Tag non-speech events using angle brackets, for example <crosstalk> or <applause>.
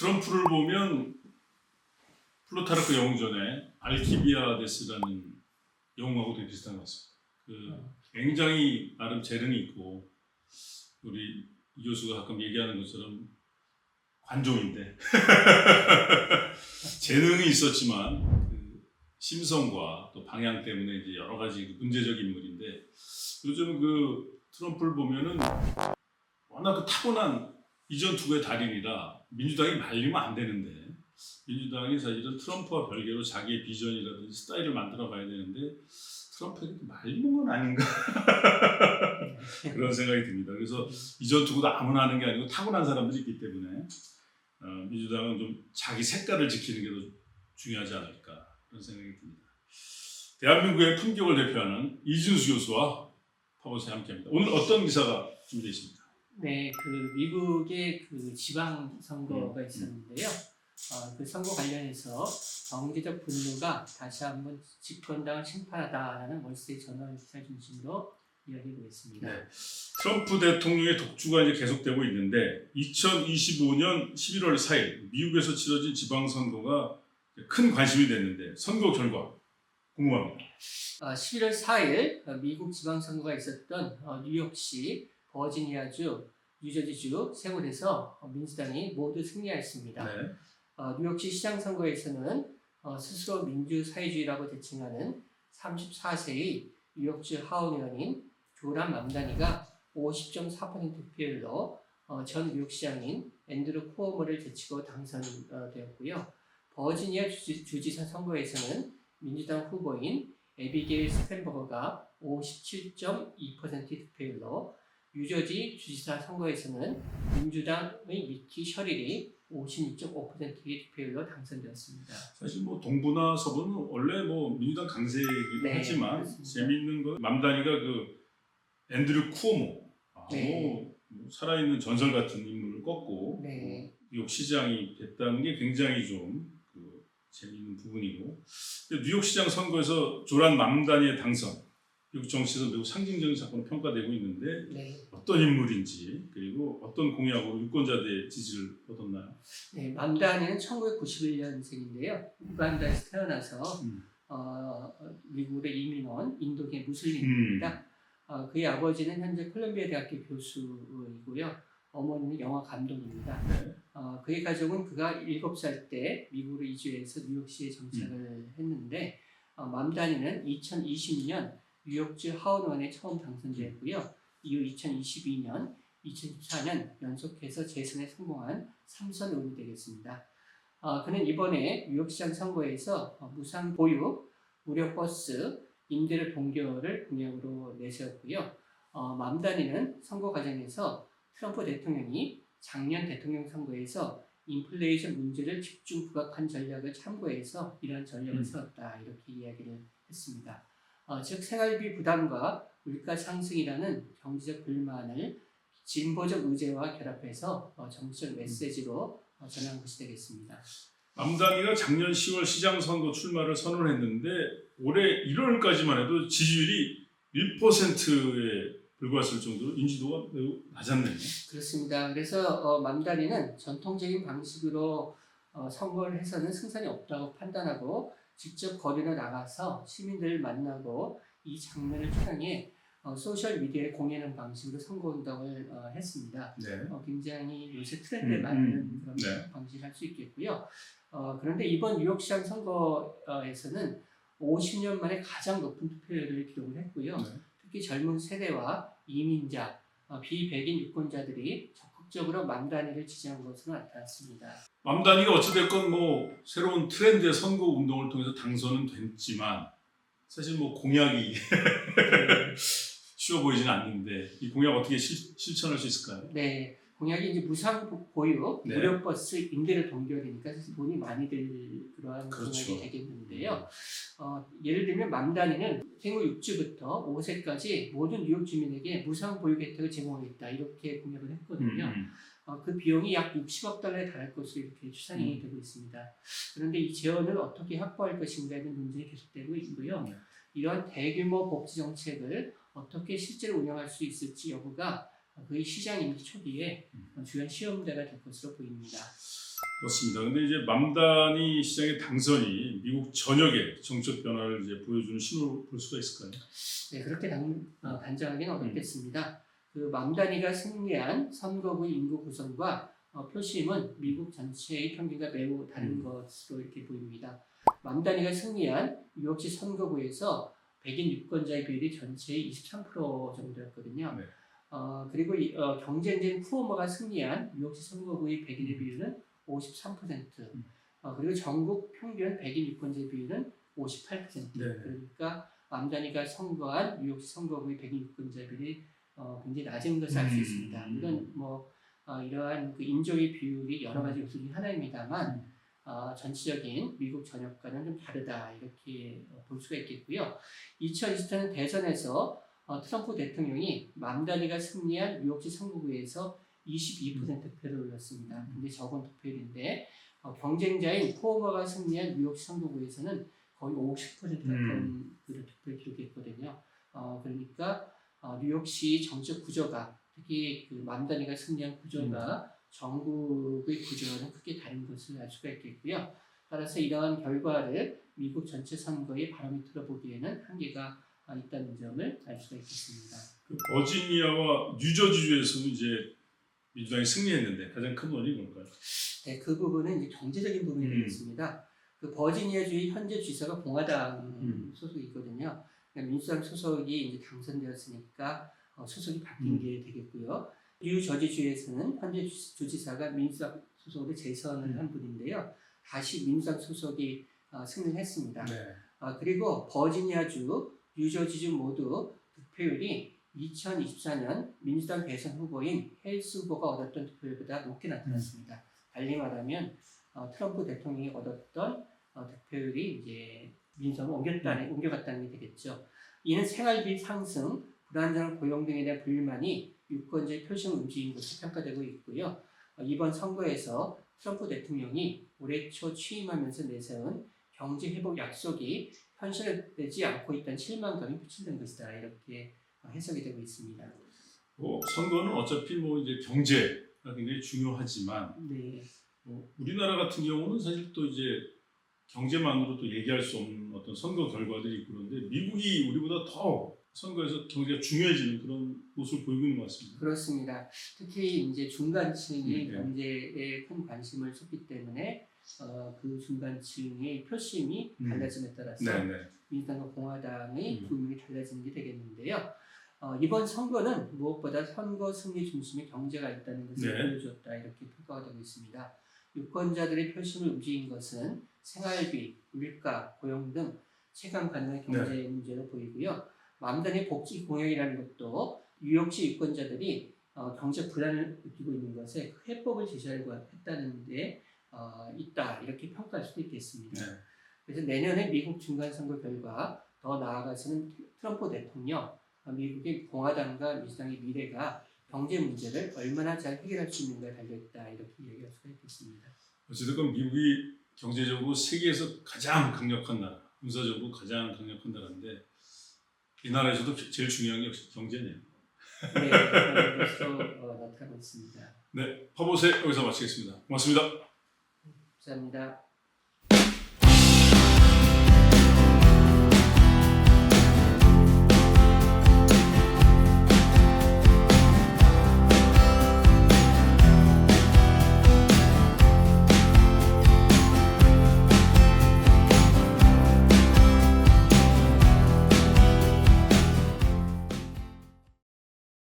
트럼프를 보면 플루타르크 영웅전에 알키비아데스라는 영웅하고 되게 비슷한 것 같습니다. 그 굉장히 나름 재능이 있고 우리 이 교수가 가끔 얘기하는 것처럼 관종인데 <laughs> 재능이 있었지만 그 심성과 또 방향 때문에 이제 여러 가지 그 문제적 인물인데 요즘 그 트럼프를 보면은 워낙 그 타고난 이전 투구의 달인이라 민주당이 말리면 안 되는데 민주당이 사실은 트럼프와 별개로 자기의 비전이라든지 스타일을 만들어 가야 되는데 트럼프에게 말리는 건 아닌가 <laughs> 그런 생각이 듭니다. 그래서 이전 투구도 아무나 하는 게 아니고 타고난 사람들이 있기 때문에 어, 민주당은 좀 자기 색깔을 지키는 게 더 중요하지 않을까 그런 생각이 듭니다. 대한민국의 품격을 대표하는 이준수 교수와 파보세 함께합니다. 오늘 어떤 기사가 준비되어 있습니까? 네, 그 미국의 그 지방 음, 선거가 있었는데요. 어, 그 선거 관련해서 경제적 분노가 다시 한번 집권당을 심판하다라는 월스트리트 저널 기사 중심으로 이야기해보겠습니다. 네. 트럼프 대통령의 독주가 이제 계속되고 있는데 2025년 11월 4일 미국에서 치러진 지방선거가 큰 관심이 됐는데 선거 결과 궁금합니다. 어, 11월 4일 어, 미국 지방선거가 있었던 어, 뉴욕시, 버지니아주, 뉴저지주 세 곳에서 어, 민주당이 모두 승리하였습니다. 네. 어, 뉴욕시 시장 선거에서는 어, 스스로 민주사회주의라고 대칭하는 34세의 뉴욕주 하원 의원인 조람 맘다니가 50.4% 득표율로 어, 전 뉴욕시장인 앤드루 쿠오모를 제치고 당선되었고요. 버지니아 주지, 주지사 선거에서는 민주당 후보인 에비게일 스탠버거가 57.2% 득표율로 뉴저지 주지사 선거에서는 민주당의 미키 셔릴이 56.5%의 득표율로 당선되었습니다. 사실 뭐 동부나 서부는 원래 뭐 민주당 강세이기도 네, 하지만 그렇습니다. 재미있는 건 맘다니가 그 앤드류 쿠오모 아, 네. 뭐, 뭐 살아있는 전설 같은 인물을 꺾고 네. 뉴욕 시장이 됐다는 게 굉장히 좀 그 재미있는 부분이고 뉴욕 시장 선거에서 조란 맘다니의 당선 미국 정치에서 매우 상징적인 사건으로 평가되고 있는데 네. 어떤 인물인지 그리고 어떤 공약으로 유권자들의 지지를 얻었나요? 네, 맘다니는 1991년생인데요. 우간다에서 태어나서 음. 어, 미국으로 이민 온 인도계 무슬림입니다. 어, 그의 아버지는 현재 콜롬비아 대학교 교수이고요. 어머니는 영화 감독입니다. 네. 어, 그의 가족은 그가 7살 때 미국으로 이주해서 뉴욕시에 정착을 했는데 어, 맘다니는 2020년 뉴욕주 하원의원에 처음 당선되었고요. 이후 2022년, 2014년 연속해서 재선에 성공한 3선 의원이 되겠습니다. 어, 그는 이번에 뉴욕시장 선거에서 어, 무상 보육, 무료 버스, 임대료 동결을 공약으로 내세웠고요. 어, 맘다니는 선거 과정에서 트럼프 대통령이 작년 대통령 선거에서 인플레이션 문제를 집중 부각한 전략을 참고해서 이러한 전략을 음. 세웠다 이렇게 이야기를 했습니다. 어, 즉 생활비 부담과 물가 상승이라는 경제적 불만을 진보적 의제와 결합해서 어, 정치적 메시지로 어, 전한 것이 되겠습니다. 맘다니가 작년 10월 시장 선거 출마를 선언했는데 올해 1월까지만 해도 지지율이 1%에 불과했을 정도로 인지도가 매우 낮았네요. 그렇습니다. 그래서 어, 맘다니는 전통적인 방식으로 어, 선거를 해서는 승산이 없다고 판단하고 직접 거리로 나가서 시민들을 만나고 이 장면을 촬영해 어, 소셜 미디어에 공유하는 방식으로 선거운동을 어, 했습니다. 네. 어, 굉장히 요새 트렌드에 음, 맞는 음, 그런 네. 방식을 할 수 있겠고요. 어, 그런데 이번 뉴욕시장 선거에서는 50년 만에 가장 높은 투표율을 기록을 했고요. 네. 특히 젊은 세대와 이민자, 어, 비백인 유권자들이 적 극적으로 맘다니를 지지한 것으로 나타났습니다. 맘다니가 어찌됐건 뭐 새로운 트렌드의 선거 운동을 통해서 당선은 됐지만 사실 뭐 공약이 <laughs> 쉬워 보이지는 않는데 이 공약 어떻게 실, 실천할 수 있을까요? 네, 공약이 이제 무상 보육, 네. 무료 버스 임대료 동결이니까 사실 돈이 많이 들 그러한 그렇죠. 공약이 되겠는데요. 어, 예를 들면 맘다니는 생후 6주부터 5세까지 모든 뉴욕 주민에게 무상 보육 혜택을 제공하겠다 이렇게 공약을 했거든요. 음, 음. 어, 그 비용이 약 60억 달러에 달할 것으로 이렇게 추산이 음. 되고 있습니다. 그런데 이 재원을 어떻게 확보할 것인가에는 논쟁이 계속되고 있고요. 네. 이런 대규모 복지 정책을 어떻게 실제로 운영할 수 있을지 여부가 그의 시장 임기 초기에 음. 주요 시험대가 될 것으로 보입니다. 그렇습니다. 근데 이제 맘다니 시장의 당선이 미국 전역의 정책 변화를 이제 보여주는 신호로 볼 수가 있을까요? 네, 그렇게 단, 어, 단정하기는 어렵겠습니다. 그 맘다니가 승리한 선거구의 인구 구성과 어, 표심은 미국 전체의 평균과 매우 다른 음. 것으로 이렇게 보입니다. 맘다니가 승리한 뉴욕시 선거구에서 백인 유권자의 비율이 전체의 23% 정도였거든요. 네. 어, 그리고 이, 어, 경쟁자인 쿠오모가 승리한 뉴욕시 선거구의 백인의 비율은 53%. 음. 어, 그리고 전국 평균 백인 유권자의 비율은 58%. 네. 그러니까 맘다니가 선거한 뉴욕시 선거구의 백인 유권자 비율이 어, 굉장히 낮은 것을 알수 음. 있습니다. 물론 뭐 어, 이러한 그 인종의 비율이 여러 가지 요소 중 하나입니다만 어, 전체적인 미국 전역과는 좀 다르다 이렇게 어, 볼 수가 있겠고요. 2020년 대선에서 어, 트럼프 대통령이 맘다니가 승리한 뉴욕시 선거구에서 22% 득표를 올렸습니다. 굉장히 적은 득표율인데 어, 경쟁자인 쿠오모가 승리한 뉴욕시 선거구에서는 거의 50% 가까운 음. 그 득표를 기록했거든요. 어, 그러니까 어, 뉴욕시 정책 구조가 특히 그 맘다니가 승리한 구조가 전국의 구조와는 크게 다른 것을 알 수가 있겠고요. 따라서 이러한 결과를 미국 전체 선거에 바로미터로 보기에는 한계가 아, 있다는 점을 알 수가 있겠습니다. 그 버지니아와 뉴저지주에서는 이제 민주당이 승리했는데 가장 큰 원인이 뭘까요? 네, 그 부분은 이제 경제적인 부분이 음. 되겠습니다. 그 버지니아주의 현재 주지사가 공화당 음. 소속이거든요. 그러니까 민주당 소속이 이제 당선되었으니까 어, 소속이 바뀐 음. 게 되겠고요. 뉴저지주에서는 현재 주- 주지사가 민주당 소속으로 재선을 음. 한 분인데요. 다시 민주당 소속이 어, 승리했습니다. 네. 아, 그리고 버지니아주, 뉴저지주 모두 득표율이 2024년 민주당 대선 후보인 헬스 후보가 얻었던 득표율보다 높게 나타났습니다. 달리 말하면 어, 트럼프 대통령이 얻었던 어, 득표율이 이제 민주당을 옮겼다는, 옮겨갔다는 게 되겠죠. 이는 생활비 상승, 불안정한 고용 등에 대한 불만이 유권자의 표심을 움직인 것으로 평가되고 있고요. 어, 이번 선거에서 트럼프 대통령이 올해 초 취임하면서 내세운 경제 회복 약속이 현실화되지 않고 있다는 실망감이 표출된 것이다 이렇게 어, 해석이 되고 있습니다. 뭐 선거는 어차피 뭐 이제 경제가 굉장히 중요하지만 네, 뭐 우리나라 같은 경우는 사실 또 이제 경제만으로 또 얘기할 수 없는 어떤 선거 결과들이 있고 그런데 미국이 우리보다 더 선거에서 경제가 중요해지는 그런 모습을 보이고 있는 것 같습니다. 그렇습니다. 특히 이제 중간층이 네. 경제에 큰 관심을 쏟기 때문에 어, 그 중간층의 표심이 음. 달라짐에 따라서 네, 네. 민주당과 공화당의 음. 분명히 달라지는 게 되겠는데요. 어, 이번 선거는 무엇보다 선거 승리 중심의 경제가 있다는 것을 네. 보여줬다 이렇게 평가가 되고 있습니다. 유권자들의 표심을 움직인 것은 생활비, 물가, 고용 등 체감 가능한 경제 네. 문제로 보이고요. 맘단의 복지 공약이라는 것도 뉴욕시 유권자들이 어, 경제 불안을 느끼고 있는 것에 그 해법을 제시하려고 했다는 데 어, 있다 이렇게 평가할 수도 있겠습니다. 네. 그래서 내년에 미국 중간선거 결과 더 나아가서는 트럼프 대통령, 어, 미국의 공화당과 민주당의 미래가 경제 문제를 얼마나 잘 해결할 수 있는가에 달려있다 이렇게 얘기할 수가 있겠습니다. 어쨌든 미국이 경제적으로 세계에서 가장 강력한 나라, 군사적으로 가장 강력한 나라인데 이 나라에서도 제일 중요한 게 역시 경제네요. 네, 것으로 어, 나타나고 있습니다. 네, 파보세 여기서 마치겠습니다. 고맙습니다. 감사합니다.